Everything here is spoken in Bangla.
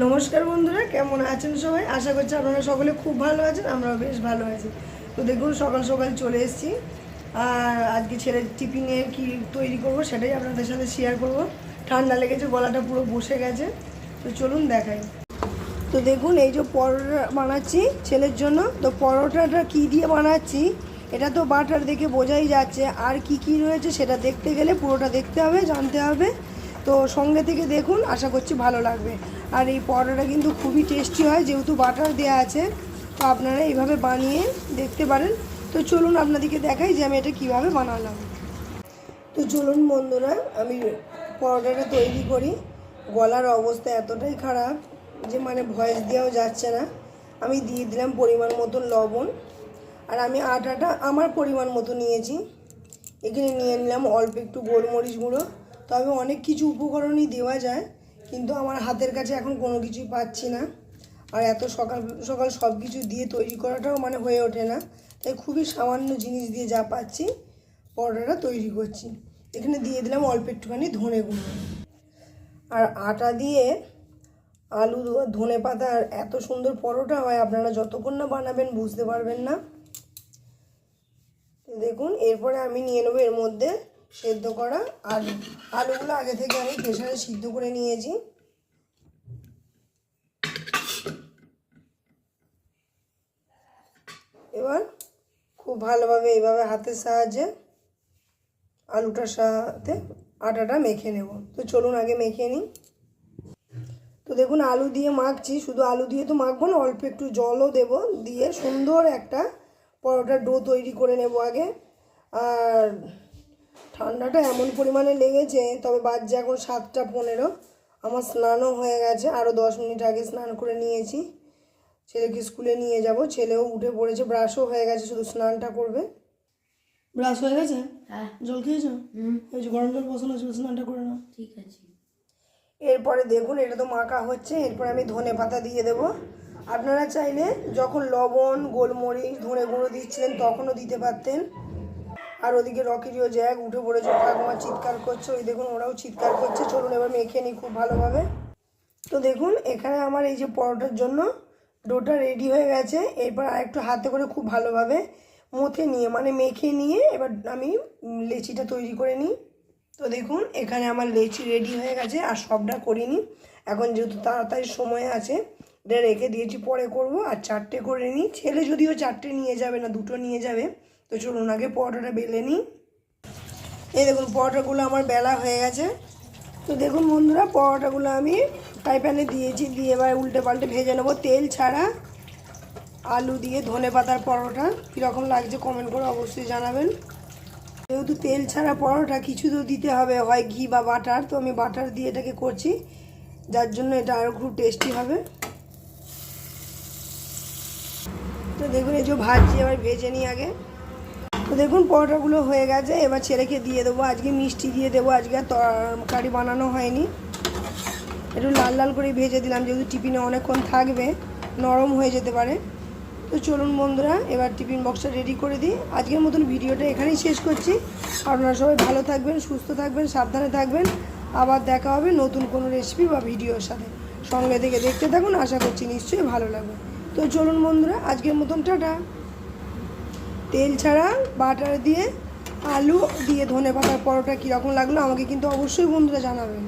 নমস্কার বন্ধুরা, কেমন আছেন সবাই? আশা করছি আপনারা সকলে খুব ভালো আছেন, আমরাও বেশ ভালো আছি। তো দেখুন, সকাল সকাল চলে এসেছি। আর আজকে ছেলের টিফিনে কি তৈরি করব সেটাই আপনাদের সাথে শেয়ার করব। ঠান্ডা লেগেছে, গলাটা পুরো বসে গেছে। তো চলুন দেখাই। তো দেখুন, এই যে পরোটা বানাচ্ছি ছেলের জন্য। তো পরোটাটা কি দিয়ে বানাচ্ছি, এটা তো বাটার দেখে বোঝাই যাচ্ছে। আর কি কি রয়েছে সেটা দেখতে গেলে পুরোটা দেখতে হবে, জানতে হবে। তো সঙ্গে থেকে দেখুন, আশা করছি ভালো লাগবে। আর এই পরোটাটা কিন্তু খুবই টেস্টি হয়, যেহেতু বাটার দেওয়া আছে, তো আপনারা এইভাবে বানিয়ে দেখতে পারেন। তো চলুন আপনাদেরকে দেখাই যে আমি এটা কীভাবে বানালাম। তো চলুন বন্ধুরা, আমি পরোটাটা তৈরি করি। গলার অবস্থা এতটাই খারাপ যে মানে ভয়েস দেওয়াও যাচ্ছে না। আমি দিয়ে দিলাম পরিমাণ মতন লবণ। আর আমি আটাটা আমার পরিমাণ মতো নিয়েছি। এখানে নিয়ে নিলাম অল্প একটু গোলমরিচ গুঁড়ো। তবে অনেক কিছু উপকরণই দেওয়া যায়, কিন্তু আমার হাতের কাছে এখন কোনো কিছুই পাচ্ছি না। আর এত সকাল সকাল সব কিছু দিয়ে তৈরি করাটাও মানে হয়ে ওঠে না। তাই খুবই সামান্য জিনিস দিয়ে যা পাচ্ছি, পরোটাটা তৈরি করছি। এখানে দিয়ে দিলাম অল্প একটুখানি ধনে গুঁড়ো। আর আটা দিয়ে আলু, ধনে পাতা আর এত সুন্দর পরোটা হয়, আপনারা যতক্ষণ না বানাবেন বুঝতে পারবেন না। দেখুন, এরপরে আমি নিয়ে নেব এর মধ্যে সেদ্ধ করা আলু আলুগুলো আগে থেকে আমি প্রেশারে সিদ্ধ করে নিয়েছি। এবার খুব ভালোভাবে এইভাবে হাতের সাহায্যে আলুটার সাথে আটাটা মেখে নেব। তো চলুন আগে মেখে নিই। তো দেখুন, আলু দিয়ে মাখছি। শুধু আলু দিয়ে তো মাখবো না, অল্প একটু জলও দেব দিয়ে সুন্দর একটা পরোটার ডো তৈরি করে নেব আগে। আর ঠান্ডাটা এমন পরিমাণে লেগেছে তবে বাজছে এখন সাতটা পনেরো। আমার স্নানও হয়ে গেছে আরও দশ মিনিট আগে স্নান করে নিয়েছি। ছেলেকে স্কুলে নিয়ে যাব ছেলেও উঠে পড়েছে ব্রাশও হয়ে গেছে শুধু স্নানটা করবে। ব্রাশ হয়ে গেছে? হ্যাঁ। জল খেয়েছো? হুম। এই যে গরম জল বসানো ছিল স্নানটা করে নাও। ঠিক আছে। এরপরে দেখুন এটা তো মাখা হচ্ছে এরপরে আমি ধনে পাতা দিয়ে দেব। আপনারা চাইলে যখন লবণ গোলমরিচ ধনে গুঁড়ো দিচ্ছিলেন তখনও দিতে পারতেন। আর ওদিকে রকিরিও জ্যাক উঠে পড়েছে ঠাকুমা চিৎকার করছে। ওই দেখুন ওরাও চিৎকার করছে, চলুন এবার মেখে নিই খুব ভালোভাবে। তো দেখুন, এখানে আমার এই যে পরোটার জন্য ডোটা রেডি হয়ে গেছে। এরপর আরেকটু হাতে করে খুব ভালোভাবে মথে নিয়ে মানে মেখে নিয়ে এবার আমি লেচিটা তৈরি করে নিই। তো দেখুন, এখানে আমার লেচি রেডি হয়ে গেছে, আর সবটা করিনি। এখন যেহেতু তাড়াতাড়ি সময় আছে এটা রেখে দিয়েছি, পরে করব। আর চারটে করে নিই। ছেলে যদিও চারটে নিয়ে যাবে না, দুটো নিয়ে যাবে। তো চলুন, আগে পরোটাটা বেলে নিই। এই দেখুন, পরোটাগুলো আমার বেলা হয়ে গেছে। তো দেখুন বন্ধুরা, পরোটাগুলো আমি ফ্রাই প্যানে দিয়েছি। দিয়ে এবার উল্টে পাল্টে ভেজে নেব তেল ছাড়া। আলু দিয়ে ধনে পাতার পরোটা। কীরকম লাগছে কমেন্ট করে অবশ্যই জানাবেন। যেহেতু তেল ছাড়া পরোটা কিছু তো দিতে হবে, হয় ঘি বা বাটার। তো আমি বাটার দিয়ে এটাকে করছি। যার জন্য এটা আরও খুব টেস্টি হবে। তো দেখুন, এই যে ভাজছি, এবার ভেজে নিই আগে। তো দেখুন, পরোটাগুলো হয়ে গেছে, এবার ছেলেকে দিয়ে দেবো। আজকে মিষ্টি দিয়ে দেবো, আজকে তরকারি বানানো হয়নি। একটু লাল লাল করে ভেজে দিলাম, যেহেতু টিফিনে অনেকক্ষণ থাকবে, নরম হয়ে যেতে পারে। তো চলুন বন্ধুরা, এবার টিফিন বক্সটা রেডি করে দিই। আজকের মতন ভিডিওটা এখানেই শেষ করছি। আপনারা সবাই ভালো থাকবেন, সুস্থ থাকবেন, সাবধানে থাকবেন। আবার দেখা হবে নতুন কোনো রেসিপি বা ভিডিওর সাথে। সঙ্গে থেকে দেখতে থাকুন, আশা করছি নিশ্চয়ই ভালো লাগবে। তো চলুন বন্ধুরা, আজকের মতন টাটা। তেল ছাড়া বাটার দিয়ে আলু দিয়ে ধনে পাতার পরোটা কীরকম লাগল আমাকে কিন্তু অবশ্যই বন্ধুরা জানাবেন।